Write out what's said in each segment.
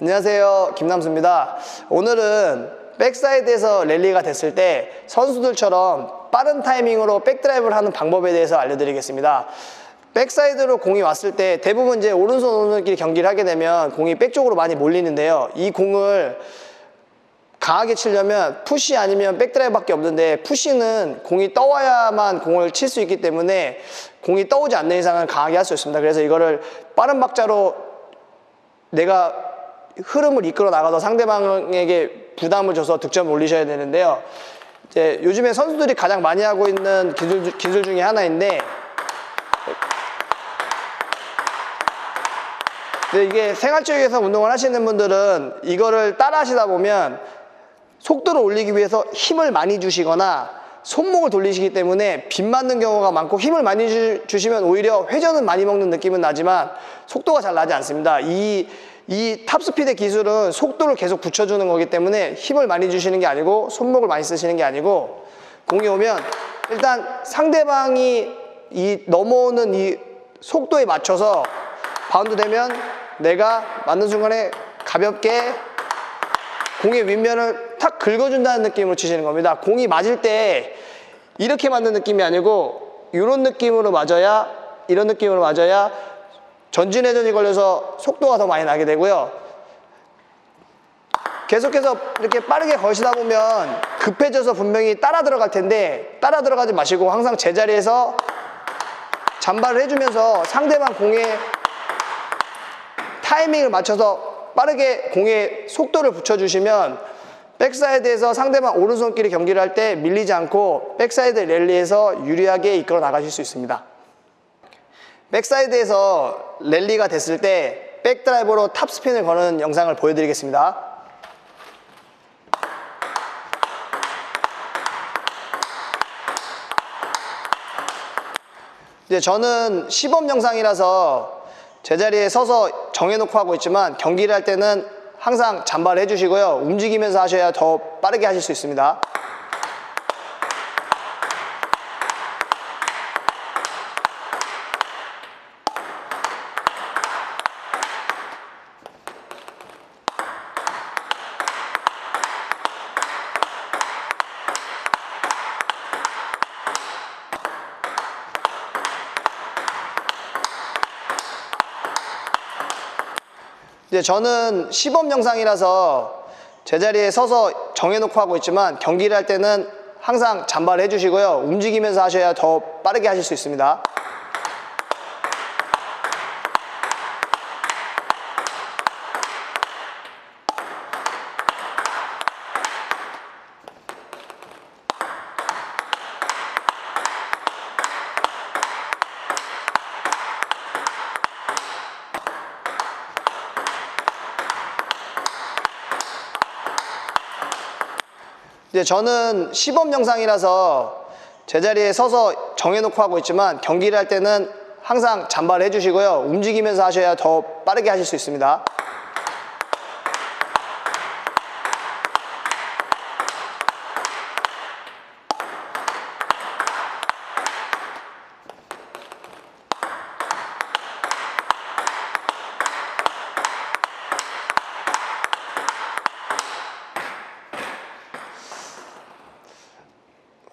안녕하세요. 김남수입니다. 오늘은 백사이드에서 랠리가 됐을 때 선수들처럼 빠른 타이밍으로 백드라이브를 하는 방법에 대해서 알려드리겠습니다. 백사이드로 공이 왔을 때 대부분 이제 오른손 오른손끼리 경기를 하게 되면 공이 백 쪽으로 많이 몰리는데요. 이 공을 강하게 치려면 푸시 아니면 백드라이브밖에 없는데 푸시는 공이 떠와야만 공을 칠 수 있기 때문에 공이 떠오지 않는 이상은 강하게 할 수 있습니다. 그래서 이거를 빠른 박자로 내가 흐름을 이끌어 나가서 상대방에게 부담을 줘서 득점을 올리셔야 되는데요. 이제 요즘에 선수들이 가장 많이 하고 있는 기술, 주- 기술 중에 하나인데 이게 생활적에서 운동을 하시는 분들은 이거를 따라 하시다 보면 속도를 올리기 위해서 힘을 많이 주시거나 손목을 돌리시기 때문에 빗 맞는 경우가 많고 힘을 많이 주, 주시면 오히려 회전은 많이 먹는 느낌은 나지만 속도가 잘 나지 않습니다. 이, 이 탑스피드 기술은 속도를 계속 붙여주는 거기 때문에 힘을 많이 주시는 게 아니고 손목을 많이 쓰시는 게 아니고 공이 오면 일단 상대방이 이 넘어오는 이 속도에 맞춰서 바운드 되면 내가 맞는 순간에 가볍게 공의 윗면을 탁 긁어준다는 느낌으로 치시는 겁니다. 공이 맞을 때 이렇게 맞는 느낌이 아니고 이런 느낌으로 맞아야 이런 느낌으로 맞아야 전진회전이 걸려서 속도가 더 많이 나게 되고요. 계속해서 이렇게 빠르게 거시다 보면 급해져서 분명히 따라 들어갈 텐데 따라 들어가지 마시고 항상 제자리에서 잔발을 해주면서 상대방 공에 타이밍을 맞춰서 빠르게 공에 속도를 붙여주시면 백사이드에서 상대방 오른손끼리 경기를 할 때 밀리지 않고 백사이드 랠리에서 유리하게 이끌어 나가실 수 있습니다. 백사이드에서 랠리가 됐을 때 백드라이버로 탑스핀을 거는 영상을 보여드리겠습니다. 이제 저는 시범 영상이라서 제자리에 서서 정해놓고 하고 있지만 경기를 할 때는 항상 잔발해 주시고요. 움직이면서 하셔야 더 빠르게 하실 수 있습니다. 이제 저는 시범 영상이라서 제자리에 서서 정해놓고 하고 있지만 경기를 할 때는 항상 잔발해 주시고요. 움직이면서 하셔야 더 빠르게 하실 수 있습니다. 이제 저는 시범 영상이라서 제자리에 서서 정해놓고 하고 있지만 경기를 할 때는 항상 잔발해 주시고요. 움직이면서 하셔야 더 빠르게 하실 수 있습니다.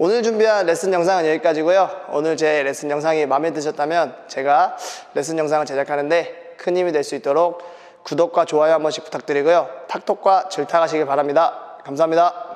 오늘 준비한 레슨 영상은 여기까지고요. 오늘 제 레슨 영상이 마음에 드셨다면 제가 레슨 영상을 제작하는데 큰 힘이 될 수 있도록 구독과 좋아요 한 번씩 부탁드리고요. 탁톡과 질타하시길 바랍니다. 감사합니다.